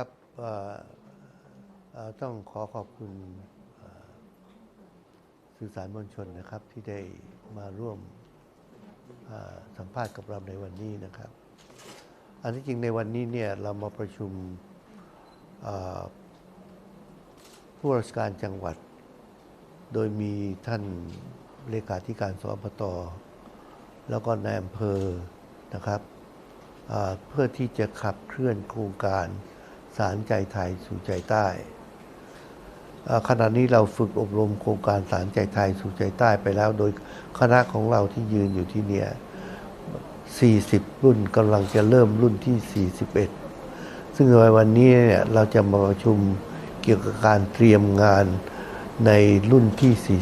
ครับต้องขอขอบคุณสื่อสารมวลชนนะครับที่ได้มาร่วมสัมภาษณ์กับเราในวันนี้นะครับ อันที่จริงในวันนี้เนี่ยเรามาประชุมผู้ราชการจังหวัด โดยมีท่านเลขาธิการสอบตแล้วก็นายอำเภอนะครับเพื่อที่จะขับเคลื่อนโครงการ สารใจไทยสู่ใจใต้ขณะนี้เราฝึกอบรมโครงการสารใจไทยสู่ใจใต้ไปแล้ว โดยคณะของเราที่ยืนอยู่ที่เนี่ย 40 รุ่นกำลังจะเริ่มรุ่นที่ 41 ซึ่งในวันนี้เนี่ยเราจะมาประชุมเกี่ยวกับการเตรียมงานในรุ่นที่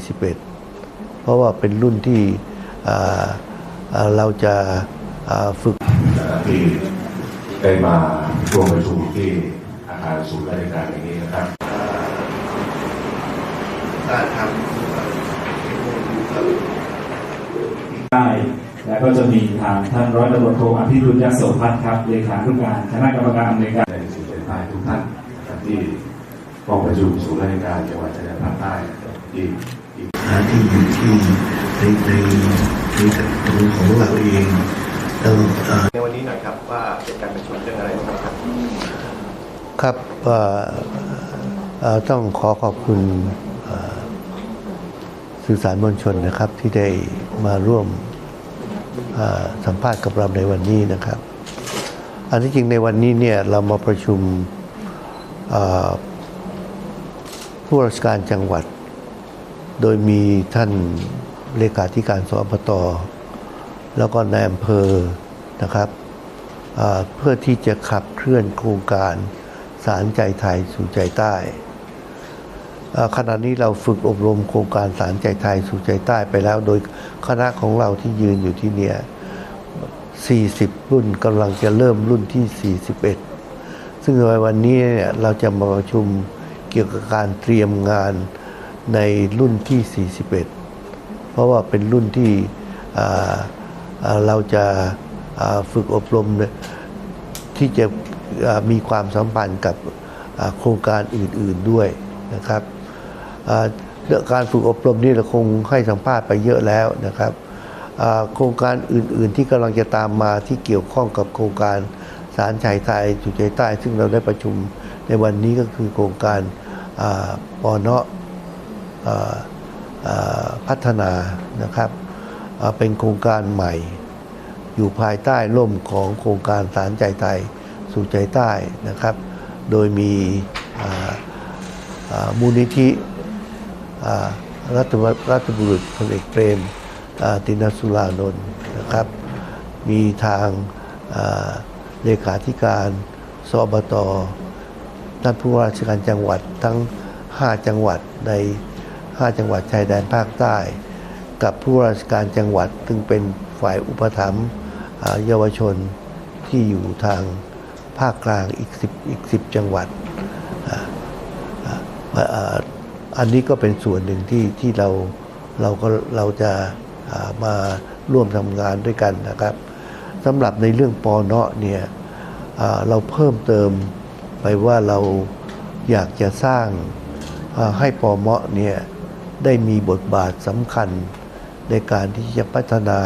41 เพราะว่าเป็นรุ่นที่เราจะฝึกที่ได้มาร่วมประชุมที่ อาคารศูนย์ราชการแห่งนี้นะครับการทได้แล้วก็จะมีทางท่านร้อยตำรวจโทอภิรุณยโสพัฒน์ครับเลขาธิการคณะกรรมการอำนวยการในสื่อใต้ทุกท่านนะครับที่ห้องประชุมศูนย์ราชการจังหวัดชายแดนภาคใต้อีกอีกหาที่อยู่ที่ในในในตรงของเราเองต้องเอ่อในวันนี้หน่อยครับว่าเป็นการประชุมเรื่องอะไรบ้างครับ ครับต้องขอขอบคุณสื่อสารมวลชนนะครับที่ได้มาร่วมสัมภาษณ์กับเราในวันนี้นะครับ อันที่จริงในวันนี้เนี่ยเรามาประชุมผู้ราชการจังหวัด โดยมีท่านเลขาธิการสอบตแล้วก็นายอำเภอนะครับเพื่อที่จะขับเคลื่อนโครงการ สารใจไทยสู่ใจใต้ขณะนี้เราฝึกอบรมโครงการสารใจไทยสู่ใจใต้ไปแล้ว โดยคณะของเราที่ยืนอยู่ที่เนี่ย 40 รุ่นกำลังจะเริ่มรุ่นที่ 41 ซึ่งในวันนี้เนี่ยเราจะมาประชุมเกี่ยวกับการเตรียมงานในรุ่นที่ 41 เพราะว่าเป็นรุ่นที่เราจะฝึกอบรมที่จะ มีความสัมพันธ์กับโครงการอื่นๆด้วยนะครับเรื่องการฝึกอบรมนี่เราคงให้สัมภาษณ์ไปเยอะแล้วนะครับโครงการอื่นๆที่กำลังจะตามมาที่เกี่ยวข้องกับโครงการสารชายไทยจุใจใต้ ซึ่งเราได้ประชุมในวันนี้ก็คือโครงการปอเนาะพัฒนานะครับเอ่อเป็นโครงการใหม่ อยู่ภายใต้ร่มของโครงการสารใจไทย สู่ใจใต้นะครับ โดยมีมูลนิธิรัฐบรัฐบุรุษพลเอกเปรมตินสุรานนท์นะครับ มีทางเลขาธิการสอบตท่านผู้ว่าราชการจังหวัดทั้ง 5 จังหวัดใน 5 จังหวัดชายแดนภาคใต้ กับผู้ว่าราชการจังหวัดซึ่งเป็นฝ่ายอุปถัมภ์เยาวชนที่อยู่ทาง ภาคกลางอีก10อีก10 จังหวัดอ่าอ่าอันนี้ก็เป็นส่วนหนึ่งที่ที่เราเราก็เราจะมาร่วมทำงานด้วยกันนะครับสำหรับในเรื่องปอเนาะเนี่ยเราเพิ่มเติมไปว่าเราอยากจะสร้างให้ปอเมาะเนี่ยได้มีบทบาทสำคัญในการที่จะพัฒนา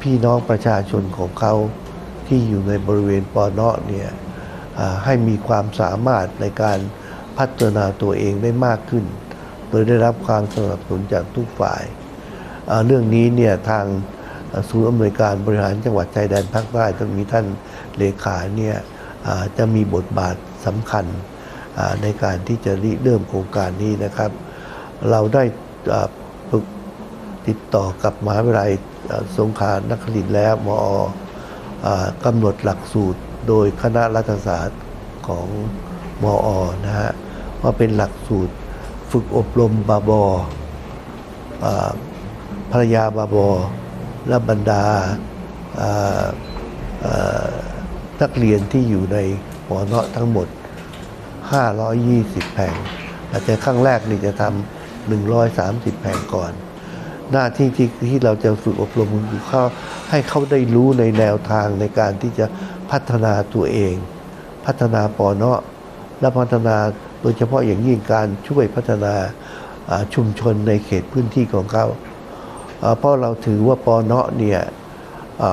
พี่น้องประชาชนของเขา ที่อยู่ในบริเวณปอเนาะเนี่ยให้มีความสามารถในการพัฒนาตัวเองได้มากขึ้น โดยได้รับความสนับสนุนจากทุกฝ่าย เรื่องนี้เนี่ยทางศูนย์อำนวยการบริหารจังหวัดชายแดนภาคใต้ต้องมีท่านเลขาเนี่ยจะมีบทบาทสำคัญในการที่จะริเริ่มโครงการนี้นะครับ เราได้ติดต่อกับมหาวิทยาลัยอ่สงขลานครินทร์แล้วมออ กำหนดหลักสูตรโดยคณะรัฐศาสตร์ของมออนะฮะว่าเป็นหลักสูตรฝึกอบรมบาบอภรรยาบาบอและบรรดาาานักเรียนที่อยู่ในหอเนาะทั้งหมด 520 แผงอาจจะครั้งแรกนี่จะทำ130 แผงก่อน หน้าที่ที่ที่เราจะฝึกอบรมคือเขาให้เขาได้รู้ในแนวทางในการที่จะพัฒนาตัวเอง พัฒนาปอเนาะและพัฒนาโดยเฉพาะอย่างยิ่งการช่วยพัฒนาชุมชนในเขตพื้นที่ของเขาเพราะเราถือว่าปอเนาะเนี่ย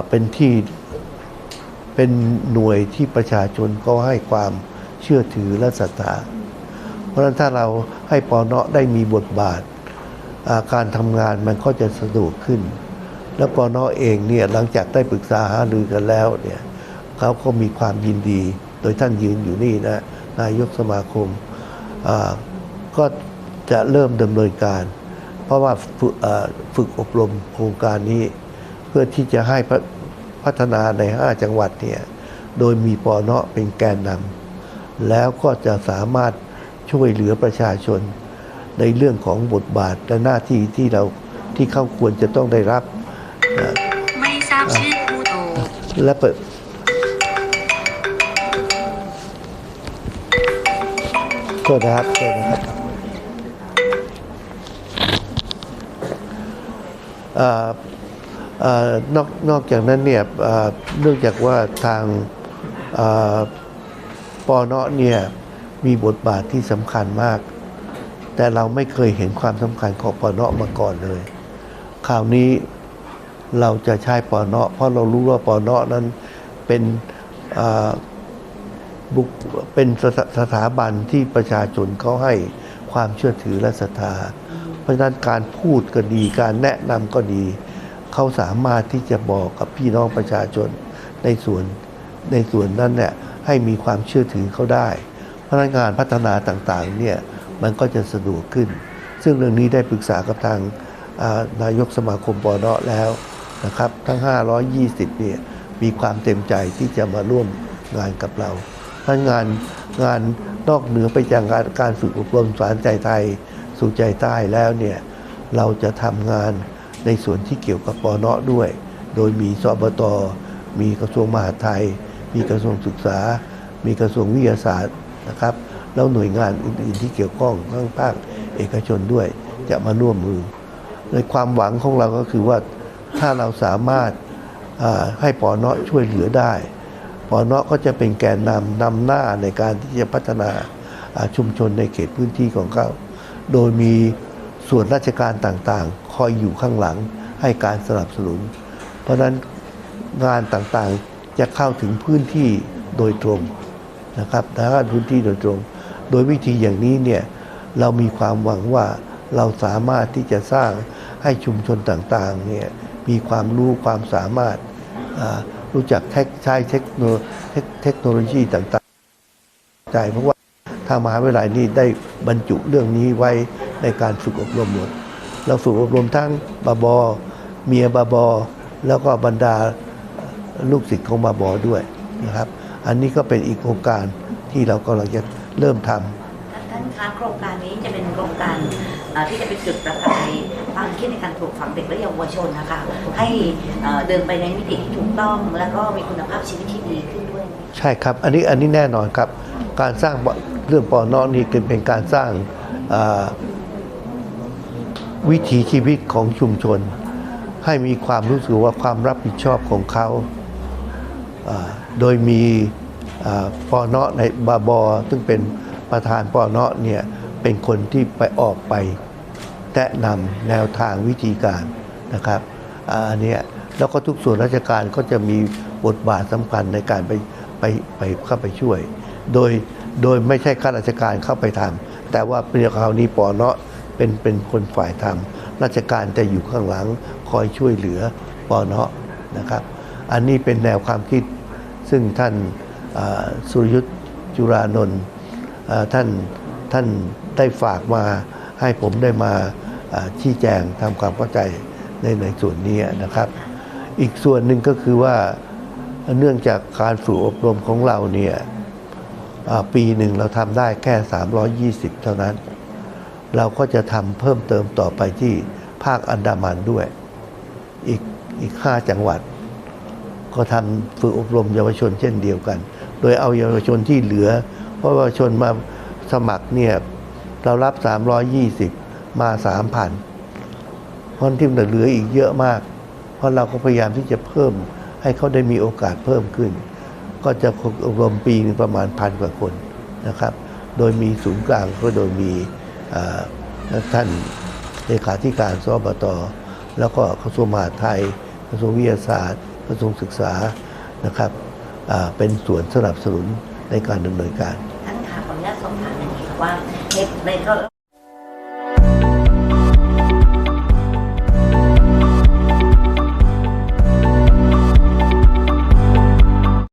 เป็นที่เป็นหน่วยที่ประชาชนก็ให้ความเชื่อถือและศรัทธา เพราะฉะนั้นถ้าเราให้ปอเนาะได้มีบทบาท การทำงานมันก็จะสะดวกขึ้น แล้วปอนาะเองเนี่ยหลังจากได้ปรึกษาหารือกันแล้วเนี่ยเขาก็มีความยินดี โดยท่านยืนอยู่นี่นะนายกสมาคมก็จะเริ่มดำเนินการ เพราะว่าฝึกอ่าฝึกอบรมโครงการนี้ เพื่อที่จะให้พัฒพัฒนาใน 5 จังหวัดเนี่ยโดยมีปอเนาะเป็นแกนนำแล้วก็จะสามารถช่วยเหลือประชาชน ในเรื่องของบทบาทและหน้าที่ที่เราที่เขาควรจะต้องได้รับ ไม่ทราบชื่อผู้โทรและเปิดก็นะครับก็นะครับเอ่อเอ่อนอกนอกจากนั้นเนี่ยเอ่อเนื่องจากว่าทางเอ่อปอเนาะเนี่ยมีบทบาทที่สำคัญมาก แต่เราไม่เคยเห็นความสำคัญของปอนะมาก่อนเลย คราวนี้เราจะใช้ปอนะเพราะเรารู้ว่าปอนะนั้นเป็นอ่าบุคเป็นสถสถาบันที่ประชาชนเขาให้ความเชื่อถือและศรัทธา เพราะฉะนั้นการพูดก็ดีการแนะนำก็ดี เขาสามารถที่จะบอกกับพี่น้องประชาชนในส่วนในส่วนนั้นเนี่ยให้มีความเชื่อถือเขาได้ เพราะฉะนั้นงานพัฒนาต่างๆเนี่ย มันก็จะสะดวกขึ้น ซึ่งเรื่องนี้ได้ปรึกษากับทางนายกสมาคมปอเนาะแล้วนะครับ ทั้ง 520 เนี่ยมีความเต็มใจที่จะมาร่วมงานกับเราทั้งงานงานนอกเหนือไปจากการการฝึกอบรมสารใจไทย สู่ใจใต้แล้วเนี่ยเราจะทำงานในส่วนที่เกี่ยวกับปอเนาะด้วย โดยมีสบต มีกระทรวงมหาดไทย มีกระทรวงศึกษา มีกระทรวงวิทยาศาสตร์นะครับ แล้วหน่วยงานอื่นๆที่เกี่ยวข้องทั้งภาคเอกชนด้วยจะมาร่วมมือ ในความหวังของเราก็คือว่าถ้าเราสามารถให้ปอเนาะช่วยเหลือได้ปอเนาะก็จะเป็นแกนนำนำหน้าในการที่จะพัฒนาชุมชนในเขตพื้นที่ของเขาโดยมีส่วนราชการต่างๆ คอยอยู่ข้างหลังให้การสนับสนุน เพราะนั้นงานต่างๆจะเข้าถึงพื้นที่โดยตรงนะครับทางด้าพื้นที่โดยตรง โดยวิธีอย่างนี้เนี่ยเรามีความหวังว่าเราสามารถที่จะสร้างให้ชุมชนต่างๆเนี่ยมีความรู้ความสามารถรู้จักเทคใช้เทคโนเทคเทคโนโลยีต่างๆใจเพราะว่าทางมหาวิทยาลัยนี้ได้บรรจุเรื่องนี้ไว้ในการฝึกอบรมหมด เราฝึกอบรมทั้งบาบอ เมียบาบอ แล้วก็บรรดาลูกศิษย์ของบาบอด้วยนะครับ อันนี้ก็เป็นอีกโครงการที่เรากำลังจะ เริ่มทำท่านคะโครงการนี้จะเป็นโครงการเอ่อที่จะเป็นจุดประกายความคิดในการปลูกฝังเด็กและเยาวชนนะคะให้เอ่อเดินไปในมิติที่ถูกต้องแล้วก็มีคุณภาพชีวิตที่ดีขึ้นด้วย ใช่ครับ อันนี้อันนี้แน่นอนครับ การสร้างปเรื่องปอนอนี่คือเป็นการสร้างอ่าวิถีชีวิตของชุมชน ให้มีความรู้สึกว่าความรับผิดชอบของเขาอ่าโดยมีอ่า ปอเนาะในบาบอซึ่งเป็นประธานปอเนาะเนี่ยเป็นคนที่ไปออกไปแนะนำแนวทางวิธีการนะครับอันนี้แล้วก็ทุกส่วนราชการก็จะมีบทบาทสำคัญในการไปไปไปเข้าไปช่วย โดยโดยไม่ใช่ข้าราชการเข้าไปทำแต่ว่าเปรียคราวนี้ปอเนาะเป็นเป็นคนฝ่ายทำราชการจะอยู่ข้างหลังคอยช่วยเหลือปอเนาะนะครับ อันนี้เป็นแนวความคิดซึ่งท่าน สุรยุทธ์จุรานนท์อ่าท่านท่านได้ฝากมาให้ผมได้มาชี้แจงทำความเข้าใจในในส่วนนี้นะครับ อีกส่วนหนึ่งก็คือว่าเนื่องจากการฝึกอบรมของเราเนี่ยปีหนึ่งเราทำได้แค่ 320 เท่านั้น เราก็จะทำเพิ่มเติมต่อไปที่ภาคอันดามันด้วย อีกอีกห้าจังหวัด ก็ทำฝึกอบรมเยาวชนเช่นเดียวกัน โดยเอาเยาวชนที่เหลือ เพราะเยาวชนมาสมัครเนี่ยเรารับ 320 มา 3,000เพราะที่เหลืออีกเยอะมาก เพราะเราก็พยายามที่จะเพิ่มให้เขาได้มีโอกาสเพิ่มขึ้น ก็จะอบรมปีนึงประมาณพันกว่าคนนะครับ โดยมีศูนย์กลางก็โดยมีท่านเลขาธิการสบตแล้วก็กระทรวงมหาดไทยกระทรวงวิทยาศาสตร์กระทรวงศึกษานะครับ เป็นส่วนสนับสนุนในการดำเนินการ ท่านค่ะขออนุญาตสอบถามอย่างนี้ค่ะว่าในในก็